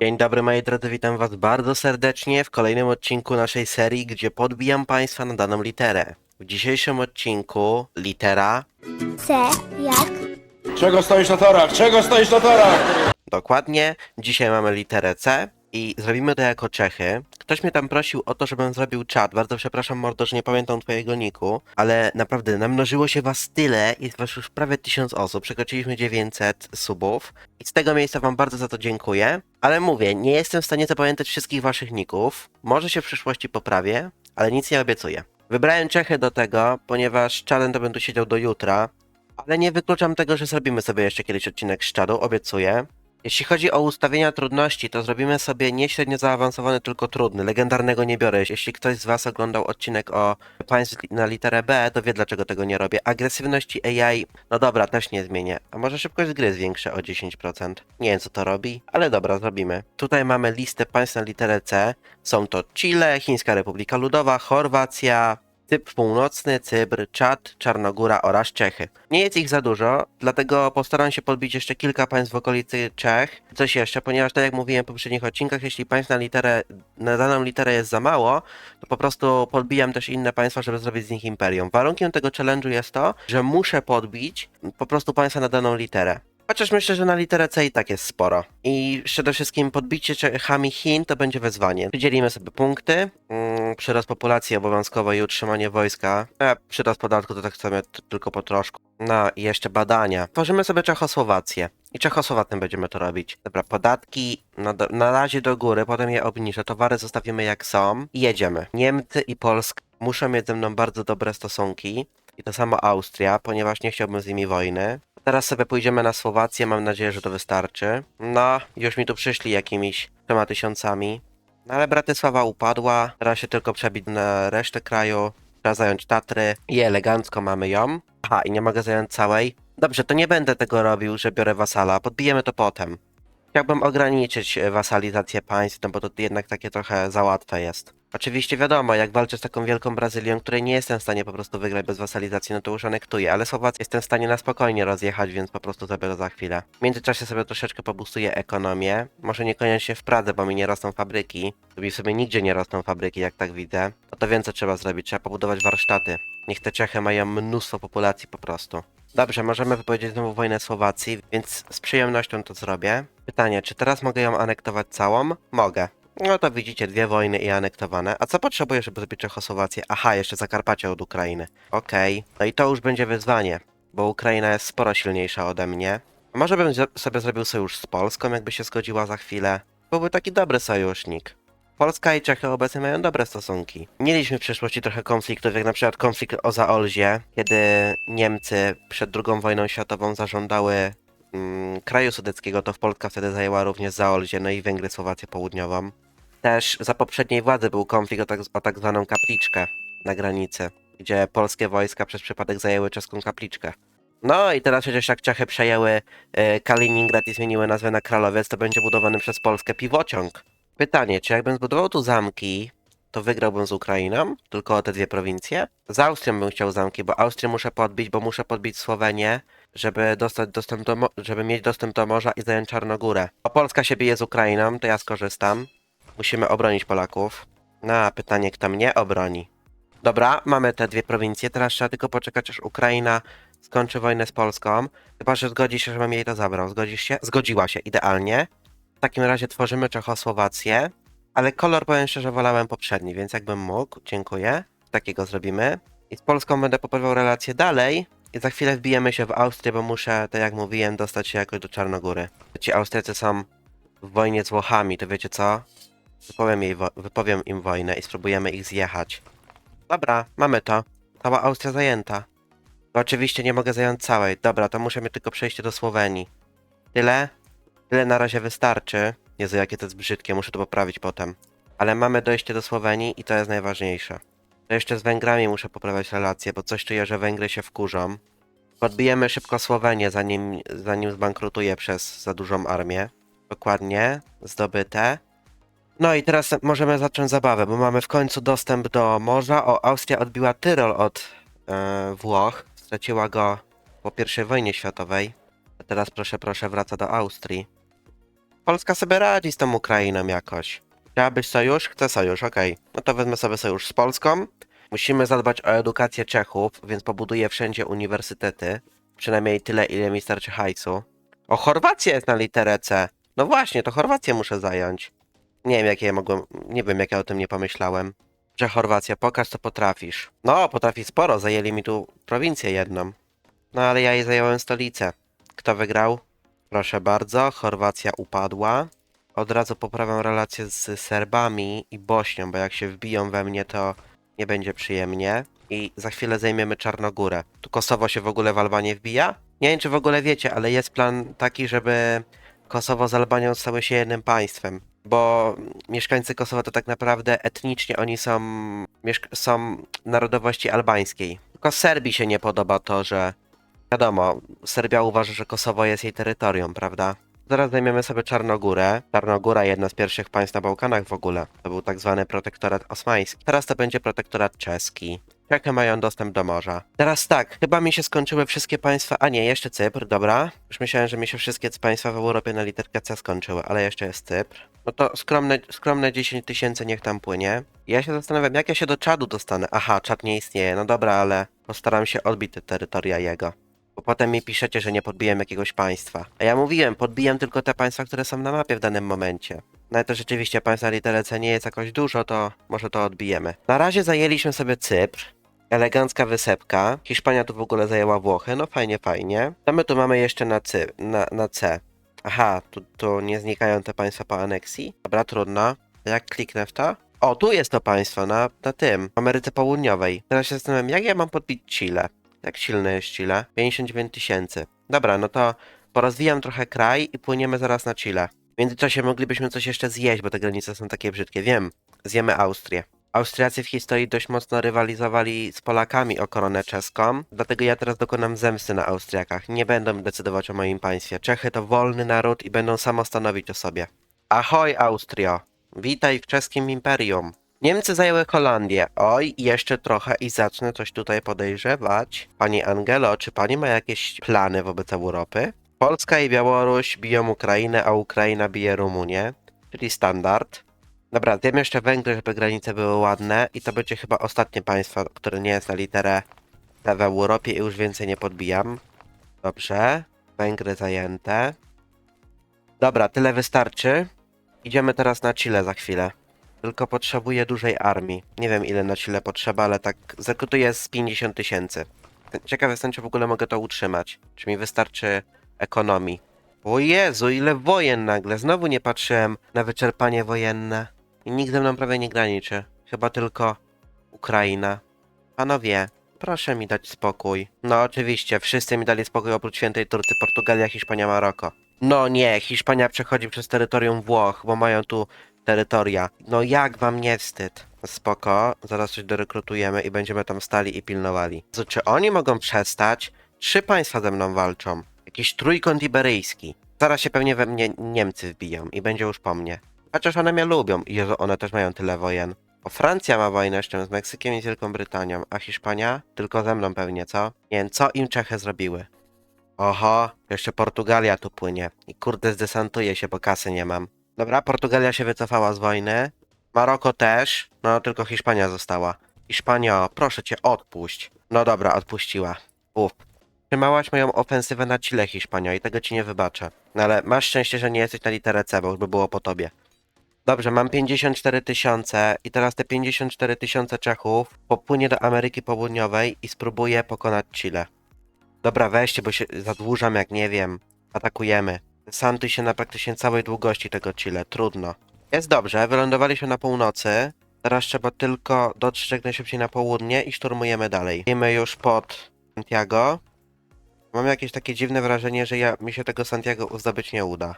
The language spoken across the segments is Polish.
Dzień dobry moi drodzy, witam was bardzo serdecznie w kolejnym odcinku naszej serii, gdzie podbijam państwa na daną literę. W dzisiejszym odcinku litera, C jak Czego stoisz na torach? Czego stoisz na torach? dokładnie, dzisiaj mamy literę C i zrobimy to jako Czechy. Ktoś mnie tam prosił o to, żebym zrobił czat, bardzo przepraszam mordo, że nie pamiętam twojego niku, ale naprawdę namnożyło się was tyle, jest was już prawie 1000 osób, przekroczyliśmy 900 subów i z tego miejsca wam bardzo za to dziękuję, ale mówię, nie jestem w stanie zapamiętać wszystkich waszych ników, może się w przyszłości poprawię, ale nic nie obiecuję. Wybrałem Czechy do tego, ponieważ czadem to będę siedział do jutra, ale nie wykluczam tego, że zrobimy sobie jeszcze kiedyś odcinek z czadu, obiecuję. Jeśli chodzi o ustawienia trudności, to zrobimy sobie nie średnio zaawansowany, tylko trudny. Legendarnego nie biorę. Jeśli ktoś z Was oglądał odcinek o państw na literę B, to wie dlaczego tego nie robię. Agresywności AI, no dobra, też nie zmienię. A może szybkość gry zwiększę o 10%? Nie wiem co to robi, ale dobra, zrobimy. Tutaj mamy listę państw na literę C. Są to Chile, Chińska Republika Ludowa, Chorwacja, Cypr Północny, Cybr, Czad, Czarnogóra oraz Czechy. Nie jest ich za dużo, dlatego postaram się podbić jeszcze kilka państw w okolicy Czech. Coś jeszcze, ponieważ tak jak mówiłem w poprzednich odcinkach, jeśli państw na literę, na daną literę jest za mało, to po prostu podbijam też inne państwa, żeby zrobić z nich imperium. Warunkiem tego challenge'u jest to, że muszę podbić po prostu państwa na daną literę. Chociaż myślę, że na literę C i tak jest sporo. I przede wszystkim podbicie Czechami Chin to będzie wyzwanie. Przydzielimy sobie punkty, mm, przyrost populacji obowiązkowej i utrzymanie wojska. A przyrost podatku to tak chcemy tylko po troszku. No i jeszcze badania. Tworzymy sobie Czechosłowację. I Czechosłowacją będziemy to robić. Dobra, podatki no do, na razie do góry, potem je obniżę. Towary zostawimy jak są i jedziemy. Niemcy i Polska muszą mieć ze mną bardzo dobre stosunki. I to samo Austria, ponieważ nie chciałbym z nimi wojny. Teraz sobie pójdziemy na Słowację, mam nadzieję, że to wystarczy. No, już mi tu przyszli jakimiś trzema tysiącami. No ale Bratysława upadła, teraz się tylko przebić na resztę kraju. Trzeba zająć Tatry i elegancko mamy ją. Aha, i nie mogę zająć całej. Dobrze, to nie będę tego robił, że biorę wasala, podbijemy to potem. Chciałbym ograniczyć e, wasalizację państw, no bo to jednak takie trochę za łatwe jest. Oczywiście wiadomo, jak walczę z taką wielką Brazylią, której nie jestem w stanie po prostu wygrać bez wasalizacji, no to już anektuję, ale Słowację jestem w stanie na spokojnie rozjechać, więc po prostu to za chwilę. W międzyczasie sobie troszeczkę pobustuję ekonomię, może niekoniecznie w Pradze, bo mi nie rosną fabryki, mi sobie nigdzie nie rosną fabryki, jak tak widzę. No to co trzeba zrobić, trzeba pobudować warsztaty. Niech te Czechy mają mnóstwo populacji po prostu. Dobrze, możemy wypowiedzieć znowu wojnę Słowacji, więc z przyjemnością to zrobię. Pytanie, czy teraz mogę ją anektować całą? Mogę. No to widzicie, dwie wojny i anektowane. A co potrzebuję, żeby zrobić Czechosłowację? Aha, jeszcze Zakarpacie od Ukrainy. Okej. No i to już będzie wyzwanie, bo Ukraina jest sporo silniejsza ode mnie. Może bym sobie zrobił sojusz z Polską, jakby się zgodziła za chwilę? Byłby taki dobry sojusznik. Polska i Czechy obecnie mają dobre stosunki. Mieliśmy w przeszłości trochę konfliktów, jak na przykład konflikt o Zaolzie, kiedy Niemcy przed II wojną światową zażądały mm, kraju sudeckiego, to Polska wtedy zajęła również Zaolzie, no i Węgry Słowację Południową. Też za poprzedniej władzy był konflikt o tak, o tak zwaną kapliczkę na granicy, gdzie polskie wojska przez przypadek zajęły czeską kapliczkę. No i teraz przecież jak Czechy przejęły e, Kaliningrad i zmieniły nazwę na Kralowiec, to będzie budowany przez Polskę piwociąg. Pytanie, czy jakbym zbudował tu zamki, to wygrałbym z Ukrainą, tylko o te dwie prowincje? Z Austrią bym chciał zamki, bo Austrię muszę podbić, bo muszę podbić Słowenię, żeby dostać dostęp do, żeby mieć dostęp do morza i zająć Czarnogórę. O Polska się bije z Ukrainą, to ja skorzystam. Musimy obronić Polaków. Na pytanie, kto mnie obroni. Dobra, mamy te dwie prowincje, teraz trzeba tylko poczekać, aż Ukraina skończy wojnę z Polską. Chyba, że zgodzi się, żebym jej to zabrał. Zgodzisz się? Zgodziła się, idealnie. W takim razie tworzymy Czechosłowację, ale kolor powiem szczerze wolałem poprzedni, więc jakbym mógł, dziękuję. Takiego zrobimy. I z Polską będę poprawiał relacje dalej. I za chwilę wbijemy się w Austrię, bo muszę, tak jak mówiłem, dostać się jakoś do Czarnogóry. Ci Austriacy są w wojnie z Włochami, to wiecie co? Wypowiem, jej wypowiem im wojnę i spróbujemy ich zjechać. Dobra, mamy to. Cała Austria zajęta. To oczywiście nie mogę zająć całej. Dobra, to mieć tylko przejście do Słowenii. Tyle? Tyle na razie wystarczy. Jezu, jakie to jest brzydkie, muszę to poprawić potem. Ale mamy dojście do Słowenii i to jest najważniejsze. To jeszcze z Węgrami muszę poprawiać relacje, bo coś czuję, że Węgry się wkurzą. Podbijemy szybko Słowenię, zanim, zanim zbankrutuje przez za dużą armię. Dokładnie, zdobyte. No i teraz możemy zacząć zabawę, bo mamy w końcu dostęp do morza. O, Austria odbiła Tyrol od e, Włoch. Straciła go po I wojnie światowej. A teraz proszę, proszę, wraca do Austrii. Polska sobie radzi z tą Ukrainą jakoś. Chciałabyś sojusz? Chcę sojusz, okej. No to wezmę sobie sojusz z Polską. Musimy zadbać o edukację Czechów, więc pobuduję wszędzie uniwersytety. Przynajmniej tyle, ile mi starczy hajsu. O, Chorwacja jest na literę C. No właśnie, to Chorwację muszę zająć. Nie wiem, jakie ja mogłem. Nie wiem, jak ja o tym nie pomyślałem. Że Chorwacja, pokaż co potrafisz. No, potrafi sporo, zajęli mi tu prowincję jedną. No ale ja jej zająłem stolicę. Kto wygrał? Proszę bardzo, Chorwacja upadła. Od razu poprawiam relacje z Serbami i Bośnią, bo jak się wbiją we mnie, to nie będzie przyjemnie. I za chwilę zajmiemy Czarnogórę. Tu Kosowo się w ogóle w Albanię wbija? Nie wiem, czy w ogóle wiecie, ale jest plan taki, żeby Kosowo z Albanią stały się jednym państwem. Bo mieszkańcy Kosowa to tak naprawdę etnicznie oni są, są narodowości albańskiej. Tylko Serbii się nie podoba to, że wiadomo, Serbia uważa, że Kosowo jest jej terytorium, prawda? Zaraz zajmiemy sobie Czarnogórę. Czarnogóra, jedno z pierwszych państw na Bałkanach w ogóle. To był tak zwany protektorat osmański. Teraz to będzie protektorat czeski. Czechy mają dostęp do morza. Teraz tak, chyba mi się skończyły wszystkie państwa. A nie, jeszcze Cypr, dobra. Już myślałem, że mi się wszystkie państwa w Europie na literkę C skończyły, ale jeszcze jest Cypr. No to skromne, skromne 10 tysięcy niech tam płynie. Ja się zastanawiam, jak ja się do Czadu dostanę. Aha, Czad nie istnieje. No dobra, ale postaram się odbić te terytoria jego. Bo potem mi piszecie, że nie podbiłem jakiegoś państwa. A ja mówiłem, podbiłem tylko te państwa, które są na mapie w danym momencie. No ale to rzeczywiście państwa na nie jest jakoś dużo, to może to odbijemy. Na razie zajęliśmy sobie Cypr. Elegancka wysepka. Hiszpania tu w ogóle zajęła Włochy. No fajnie, fajnie. Co my tu mamy jeszcze na, cy, na, na C? Aha, tu, tu nie znikają te państwa po aneksji. Dobra, trudno. Jak kliknę w to? O, tu jest to państwo, na, na tym, w Ameryce Południowej. Teraz się zastanawiam, jak ja mam podbić Chile? Jak silne jest Chile? 59 tysięcy. Dobra, no to porozwijam trochę kraj i płyniemy zaraz na Chile. W międzyczasie moglibyśmy coś jeszcze zjeść, bo te granice są takie brzydkie. Wiem, zjemy Austrię. Austriacy w historii dość mocno rywalizowali z Polakami o koronę czeską, dlatego ja teraz dokonam zemsty na Austriakach. Nie będą decydować o moim państwie. Czechy to wolny naród i będą samo stanowić o sobie. Ahoj, Austrio! Witaj w czeskim imperium. Niemcy zajęły Holandię. Oj, jeszcze trochę i zacznę coś tutaj podejrzewać. Pani Angelo, czy pani ma jakieś plany wobec Europy? Polska i Białoruś biją Ukrainę, a Ukraina bije Rumunię, czyli standard. Dobra, zjem jeszcze Węgry, żeby granice były ładne i to będzie chyba ostatnie państwo, które nie jest na literę T w Europie i już więcej nie podbijam. Dobrze, Węgry zajęte. Dobra, tyle wystarczy. Idziemy teraz na Chile za chwilę. Tylko potrzebuję dużej armii. Nie wiem ile na Chile potrzeba, ale tak zakrutuję z 50 tysięcy. Ciekaw jestem, czy w ogóle mogę to utrzymać. Czy mi wystarczy ekonomii. O Jezu, ile wojen nagle. Znowu nie patrzyłem na wyczerpanie wojenne. I ze mną prawie nie graniczy. Chyba tylko Ukraina. Panowie, proszę mi dać spokój. No oczywiście, wszyscy mi dali spokój oprócz Świętej Turcy, Portugalia, Hiszpania, Maroko. No nie, Hiszpania przechodzi przez terytorium Włoch, bo mają tu terytoria. No jak wam nie wstyd? Spoko, zaraz coś dorekrutujemy i będziemy tam stali i pilnowali. Co, czy oni mogą przestać? Trzy państwa ze mną walczą. Jakiś trójkąt iberyjski. Zaraz się pewnie we mnie Niemcy wbiją i będzie już po mnie. Chociaż one mnie lubią. Jezu, one też mają tyle wojen. O, Francja ma wojnę jeszcze z Meksykiem i z Wielką Brytanią, a Hiszpania? Tylko ze mną pewnie, co? Nie wiem, co im Czechy zrobiły. Oho, jeszcze Portugalia tu płynie. I kurde, zdesantuje się, bo kasy nie mam. Dobra, Portugalia się wycofała z wojny. Maroko też. No, tylko Hiszpania została. Hiszpanio, proszę cię, odpuść. No dobra, odpuściła. Uff. Trzymałaś moją ofensywę na Chile, Hiszpanio, i tego ci nie wybaczę. No ale masz szczęście, że nie jesteś na literę C, bo już by było po tobie. Dobrze, mam 54 tysiące i teraz te 54 tysiące Czechów popłynie do Ameryki Południowej i spróbuję pokonać Chile. Dobra, weźcie, bo się zadłużam jak nie wiem. Atakujemy. Santuj się na praktycznie całej długości tego Chile, trudno. Jest dobrze, wylądowaliśmy na północy. Teraz trzeba tylko dotrzeć jak najszybciej na południe i szturmujemy dalej. Idziemy już pod Santiago. Mam jakieś takie dziwne wrażenie, że ja, mi się tego Santiago zdobyć nie uda.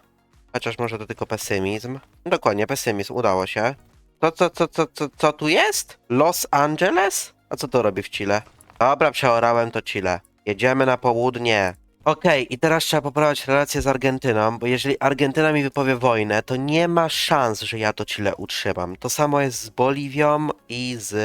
Chociaż może to tylko pesymizm. Dokładnie, pesymizm, udało się. To co, co, co, co, co tu jest? Los Angeles? A co to robi w Chile? Dobra, przeorałem to Chile. Jedziemy na południe. Okej, i teraz trzeba poprawiać relacje z Argentyną, bo jeżeli Argentyna mi wypowie wojnę, to nie ma szans, że ja to Chile utrzymam. To samo jest z Boliwią i z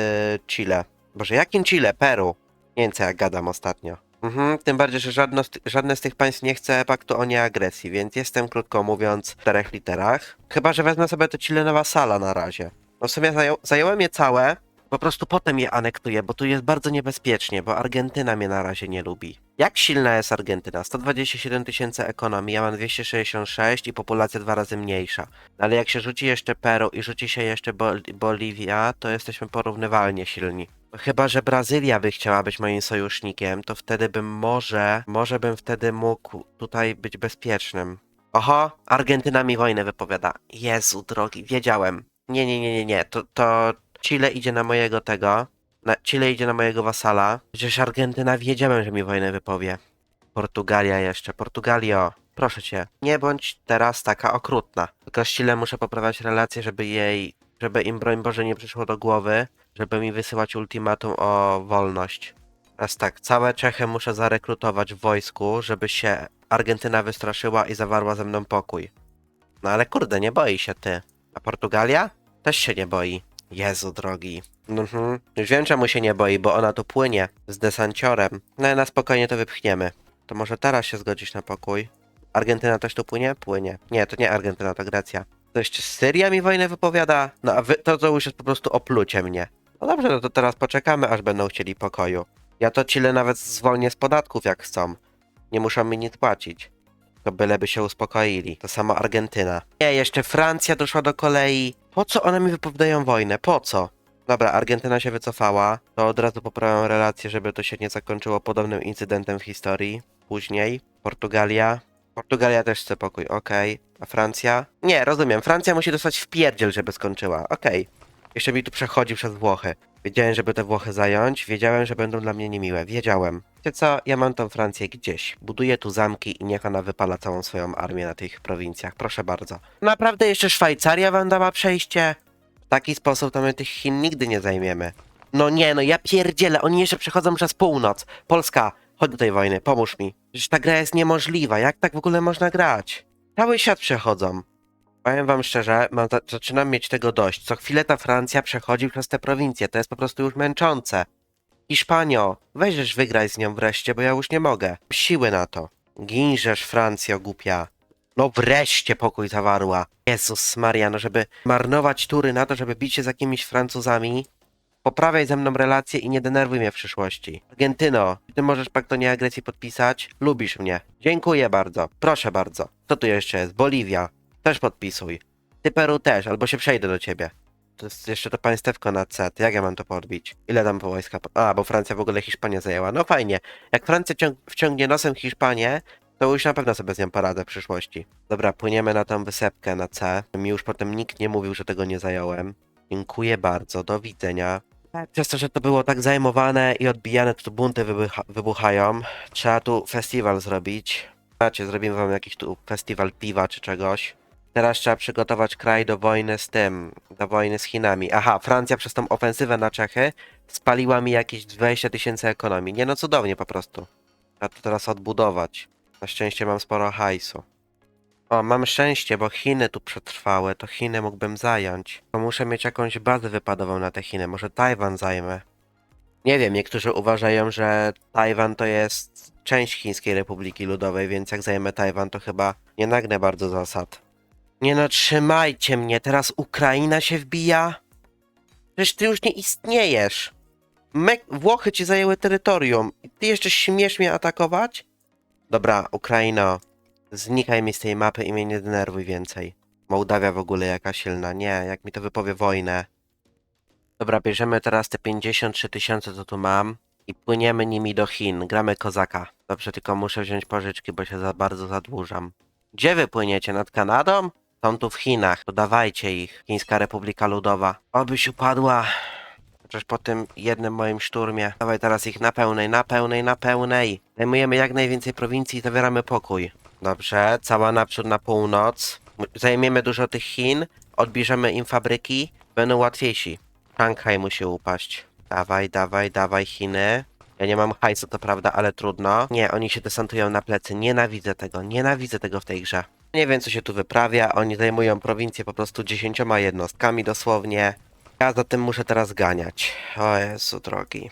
Chile. Boże, jakim Chile? Peru. Nie wiem, co ja gadam ostatnio. Mhm, tym bardziej, że żadno żadne z tych państw nie chce paktu o nieagresji, więc jestem, krótko mówiąc, w czterech literach. Chyba, że wezmę sobie to Chile Nowa Sala na razie. No w sumie zajął, zająłem je całe, po prostu potem je anektuję, bo tu jest bardzo niebezpiecznie, bo Argentyna mnie na razie nie lubi. Jak silna jest Argentyna? 127 tysięcy ekonomii, ja mam 266 i populacja dwa razy mniejsza. No ale jak się rzuci jeszcze Peru i rzuci się jeszcze Bol Boliwia, to jesteśmy porównywalnie silni. Chyba, że Brazylia by chciała być moim sojusznikiem, to wtedy bym może, może bym wtedy mógł tutaj być bezpiecznym. Oho, Argentyna mi wojnę wypowiada. Jezu drogi, wiedziałem. Nie, nie, nie, nie, nie, to, to Chile idzie na mojego tego. Na, Chile idzie na mojego wasala. Przecież Argentyna wiedziałem, że mi wojnę wypowie. Portugalia jeszcze. Portugalio, proszę cię, nie bądź teraz taka okrutna. Tylko z Chile muszę poprawiać relacje, żeby jej, żeby im broń Boże nie przyszło do głowy, żeby mi wysyłać ultimatum o wolność. Teraz tak, całe Czechy muszę zarekrutować w wojsku, żeby się Argentyna wystraszyła i zawarła ze mną pokój. No ale kurde, nie boi się ty. A Portugalia? Też się nie boi. Jezu drogi. Mhm. Już wiem czemu się nie boi, bo ona tu płynie z desanciorem. No i na spokojnie to wypchniemy. To może teraz się zgodzić na pokój? Argentyna też tu płynie? Płynie. Nie, to nie Argentyna, to Grecja. To jeszcze Syria mi wojnę wypowiada? No a wy, to, to już jest po prostu oplucie mnie. No dobrze, no to teraz poczekamy, aż będą chcieli pokoju. Ja to Chile nawet zwolnię z podatków, jak chcą. Nie muszą mi nic płacić. To byleby się uspokoili. To samo Argentyna. Nie, jeszcze Francja doszła do kolei. Po co one mi wypowiadają wojnę? Po co? Dobra, Argentyna się wycofała. To od razu poprawiam relacje, żeby to się nie zakończyło podobnym incydentem w historii. Później Portugalia. Portugalia też chce pokój, okej. A Francja? Nie, rozumiem. Francja musi dostać w pierdziel, żeby skończyła. Okej. Jeszcze mi tu przechodzi przez Włochy. Wiedziałem, żeby te Włochy zająć. Wiedziałem, że będą dla mnie niemiłe. Wiedziałem. Wiecie co? Ja mam tą Francję gdzieś. Buduję tu zamki i niech ona wypala całą swoją armię na tych prowincjach. Proszę bardzo. Naprawdę jeszcze Szwajcaria wam dała przejście? W taki sposób to my tych Chin nigdy nie zajmiemy. No nie, no ja pierdzielę. Oni jeszcze przechodzą przez północ. Polska, chodź do tej wojny, pomóż mi. Przecież ta gra jest niemożliwa. Jak tak w ogóle można grać? Cały świat przechodzą. Powiem wam szczerze, mam, za- zaczynam mieć tego dość. Co chwilę ta Francja przechodzi przez te prowincje. To jest po prostu już męczące. Hiszpanio, weźesz wygraj z nią wreszcie, bo ja już nie mogę. Siły na to. Ginżesz, Francjo, głupia. No wreszcie pokój zawarła. Jezus Maria, no żeby marnować tury na to, żeby bić się z jakimiś Francuzami, poprawiaj ze mną relacje i nie denerwuj mnie w przyszłości. Argentyno, ty możesz pakt o nieagresji podpisać? Lubisz mnie. Dziękuję bardzo. Proszę bardzo. Co tu jeszcze jest? Boliwia. Też podpisuj. Ty Peru też, albo się przejdę do ciebie. To jest jeszcze to państewko na C. To jak ja mam to podbić? Ile tam po wojska? po- A, bo Francja w ogóle Hiszpanię zajęła. No fajnie. Jak Francja ciąg- wciągnie nosem Hiszpanię, to już na pewno sobie z nią poradzę w przyszłości. Dobra, płyniemy na tą wysepkę na C. Mi już potem nikt nie mówił, że tego nie zająłem. Dziękuję bardzo, do widzenia. Przez to, że to było tak zajmowane i odbijane, to tu bunty wybucha wybuchają. Trzeba tu festiwal zrobić. Macie, zrobimy wam jakiś tu festiwal piwa czy czegoś. Teraz trzeba przygotować kraj do wojny z tym, do wojny z Chinami. Aha, Francja przez tą ofensywę na Czechy spaliła mi jakieś 20 tysięcy ekonomii. Nie no, cudownie po prostu. A to teraz odbudować. Na szczęście mam sporo hajsu. O, mam szczęście, bo Chiny tu przetrwały, to Chiny mógłbym zająć. To muszę mieć jakąś bazę wypadową na te Chiny, może Tajwan zajmę. Nie wiem, niektórzy uważają, że Tajwan to jest część Chińskiej Republiki Ludowej, więc jak zajmę Tajwan, to chyba nie nagnę bardzo zasad. Nie no, trzymajcie mnie, teraz Ukraina się wbija? Przecież ty już nie istniejesz. Włochy ci zajęły terytorium. I ty jeszcze śmiesz mnie atakować? Dobra, Ukraino, znikaj mi z tej mapy i mnie nie denerwuj więcej. Mołdawia w ogóle jaka silna. Nie, jak mi to wypowie wojnę. Dobra, bierzemy teraz te 53 tysiące, co tu mam i płyniemy nimi do Chin. Gramy kozaka. Dobrze, tylko muszę wziąć pożyczki, bo się za bardzo zadłużam. Gdzie wy płyniecie? Nad Kanadą? Są tu w Chinach. To dawajcie ich. Chińska Republika Ludowa. Obyś upadła. Chociaż po tym jednym moim szturmie. Dawaj teraz ich na pełnej, na pełnej, na pełnej. Zajmujemy jak najwięcej prowincji i zawieramy pokój. Dobrze, cała naprzód na północ. Zajmiemy dużo tych Chin, odbierzemy im fabryki, będą łatwiejsi. Szanghaj musi upaść. Dawaj, dawaj, dawaj Chiny. Ja nie mam hajsu, to prawda, ale trudno. Nie, oni się desantują na plecy. Nienawidzę tego, nienawidzę tego w tej grze. Nie wiem, co się tu wyprawia. Oni zajmują prowincję po prostu dziesięcioma jednostkami dosłownie. Ja za tym muszę teraz ganiać. O Jezu drogi.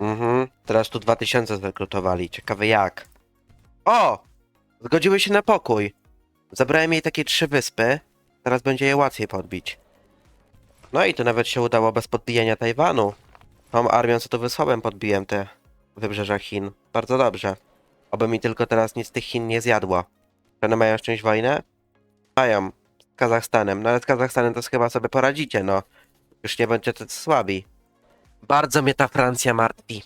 Mhm. Teraz tu 2000 zrekrutowali. Ciekawe jak. O! Zgodziły się na pokój. Zabrałem jej takie trzy wyspy. Teraz będzie je łatwiej podbić. No i tu nawet się udało bez podbijania Tajwanu. Tą armią, co tu wysłałem, podbiłem te wybrzeża Chin. Bardzo dobrze. Oby mi tylko teraz nic z tych Chin nie zjadło. One mają czymś wojnę? Mają. Z Kazachstanem. No ale z Kazachstanem to chyba sobie poradzicie, no. Już nie będziecie tacy słabi. Bardzo mnie ta Francja martwi.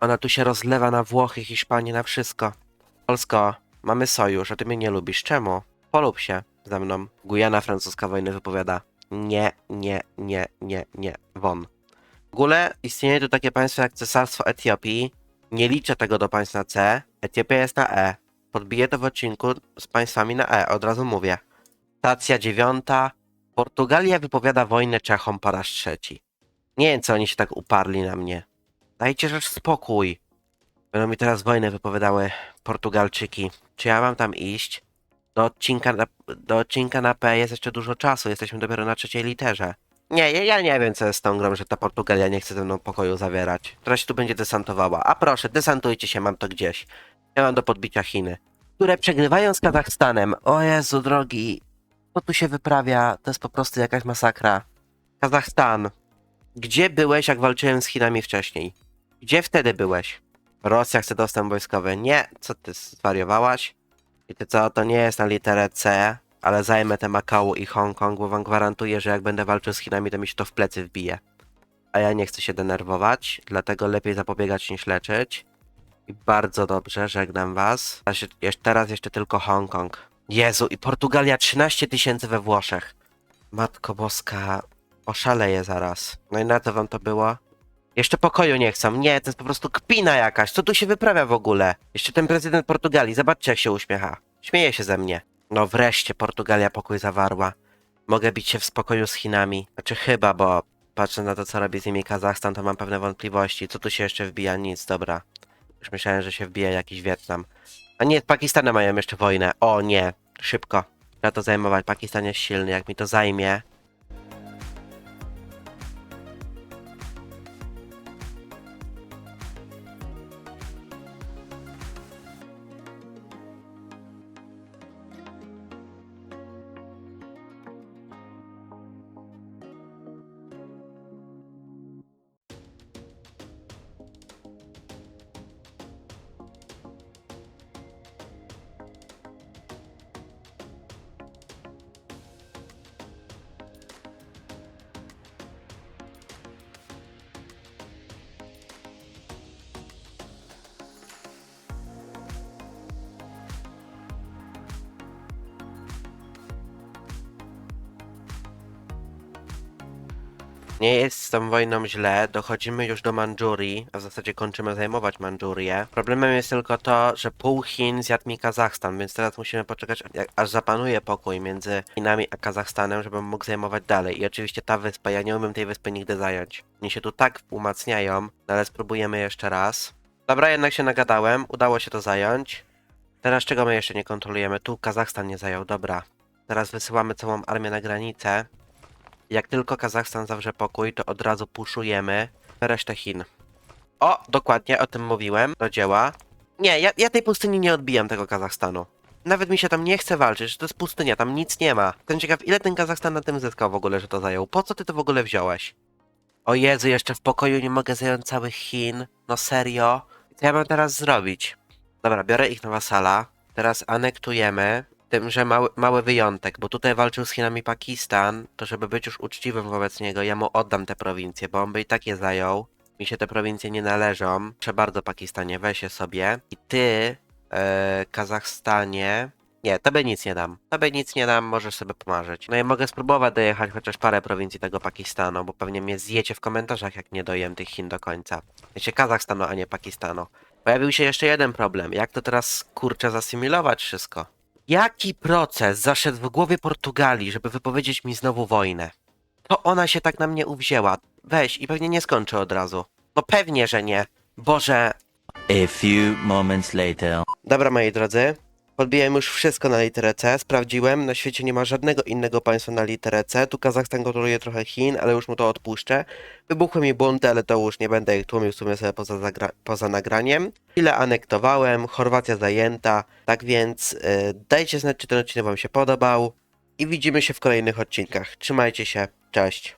Ona tu się rozlewa na Włochy, Hiszpanię, na wszystko. Polsko, mamy sojusz, a ty mnie nie lubisz. Czemu? Polub się ze mną. Gujana francuska wojny wypowiada. Nie, nie, nie, nie, nie. Won. W ogóle istnieje tu takie państwo jak Cesarstwo Etiopii. Nie liczę tego do państwa C. Etiopia jest na E. Podbiję to w odcinku z państwami na E, od razu mówię. Stacja dziewiąta. Portugalia wypowiada wojnę Czechom po raz trzeci. Nie wiem, co oni się tak uparli na mnie. Dajcie rzecz spokój. Będą mi teraz wojnę wypowiadały Portugalczyki. Czy ja mam tam iść? Do odcinka na, do odcinka na P jest jeszcze dużo czasu. Jesteśmy dopiero na trzeciej literze. Nie, ja, ja nie wiem, co jest z tą grą, że ta Portugalia nie chce ze mną pokoju zawierać. Teraz się tu będzie desantowała. A proszę, desantujcie się, mam to gdzieś. Ja mam do podbicia Chiny. Które przegrywają z Kazachstanem. O Jezu, drogi. Co tu się wyprawia? To jest po prostu jakaś masakra. Kazachstan. Gdzie byłeś, jak walczyłem z Chinami wcześniej? Gdzie wtedy byłeś? Rosja chce dostęp wojskowy. Nie, co ty zwariowałaś? I ty co, to nie jest na literę C, ale zajmę te Makao i Hongkong, bo wam gwarantuję, że jak będę walczył z Chinami, to mi się to w plecy wbije. A ja nie chcę się denerwować, dlatego lepiej zapobiegać niż leczyć. I bardzo dobrze, żegnam was. Teraz jeszcze- tylko Hongkong. Jezu, i Portugalia 13 tysięcy we Włoszech. Matko Boska, oszaleję zaraz. No i na to wam to było? Jeszcze pokoju nie chcą. Nie, to jest po prostu kpina jakaś. Co tu się wyprawia w ogóle? Jeszcze ten prezydent Portugalii, zobaczcie jak się uśmiecha. Śmieje się ze mnie. No wreszcie Portugalia pokój zawarła. Mogę bić się w spokoju z Chinami. Znaczy chyba, bo patrzę na to, co robi z nimi Kazachstan, to mam pewne wątpliwości. Co tu się jeszcze wbija? Nic, dobra. Już myślałem, że się wbija jakiś Wietnam. A nie, z Pakistanem mają jeszcze wojnę. O nie, szybko. Trzeba to zajmować. Pakistan jest silny. Jak mi to zajmie, Nie jest z tą wojną źle, dochodzimy już do Mandżurii, a w zasadzie kończymy zajmować Mandżurię. Problemem jest tylko to, że pół Chin zjadł mi Kazachstan, więc teraz musimy poczekać, aż zapanuje pokój między Chinami a Kazachstanem, żebym mógł zajmować dalej. I oczywiście ta wyspa, ja nie umiem tej wyspy nigdy zająć. Oni się tu tak umacniają, no ale spróbujemy jeszcze raz. Dobra, jednak się nagadałem, udało się to zająć. Teraz czego my jeszcze nie kontrolujemy? Tu Kazachstan nie zajął, dobra. Teraz wysyłamy całą armię na granicę. Jak tylko Kazachstan zawrze pokój, to od razu puszujemy resztę Chin. O, dokładnie, o tym mówiłem, do dzieła. Nie, ja, ja tej pustyni nie odbijam tego Kazachstanu. Nawet mi się tam nie chce walczyć, to jest pustynia, tam nic nie ma. Jestem ciekaw, ile ten Kazachstan na tym zyskał w ogóle, że to zajął. Po co ty to w ogóle wziąłeś? O Jezu, jeszcze w pokoju nie mogę zająć całych Chin. No serio? Co ja mam teraz zrobić? Dobra, biorę ich na wasala. Teraz anektujemy. Tym, że mały, mały wyjątek, bo tutaj walczył z Chinami Pakistan, to żeby być już uczciwym wobec niego, ja mu oddam te prowincje, bo on by i tak je zajął. Mi się te prowincje nie należą. Proszę bardzo, Pakistanie, weź je sobie. I ty, e, Kazachstanie... Nie, tobie nic nie dam. Tobie nic nie dam, możesz sobie pomarzyć. No i mogę spróbować dojechać chociaż parę prowincji tego Pakistanu, bo pewnie mnie zjecie w komentarzach, jak nie dojem tych Chin do końca. Wiecie, Kazachstanu, a nie Pakistanu. Pojawił się jeszcze jeden problem. Jak to teraz, kurczę, zasymilować wszystko? Jaki proces zaszedł w głowie Portugalii, żeby wypowiedzieć mi znowu wojnę? To ona się tak na mnie uwzięła. Weź i pewnie nie skończy od razu. No pewnie, że nie. Boże. A few moments later. Dobra, moi drodzy. Podbiłem już wszystko na literę C, sprawdziłem, na świecie nie ma żadnego innego państwa na literę C, tu Kazachstan kontroluje trochę Chin, ale już mu to odpuszczę. Wybuchły mi bunty, ale to już nie będę ich tłumił w sumie sobie poza, poza nagraniem. Ile anektowałem, Chorwacja zajęta, tak więc yy, dajcie znać, czy ten odcinek wam się podobał i widzimy się w kolejnych odcinkach. Trzymajcie się, cześć.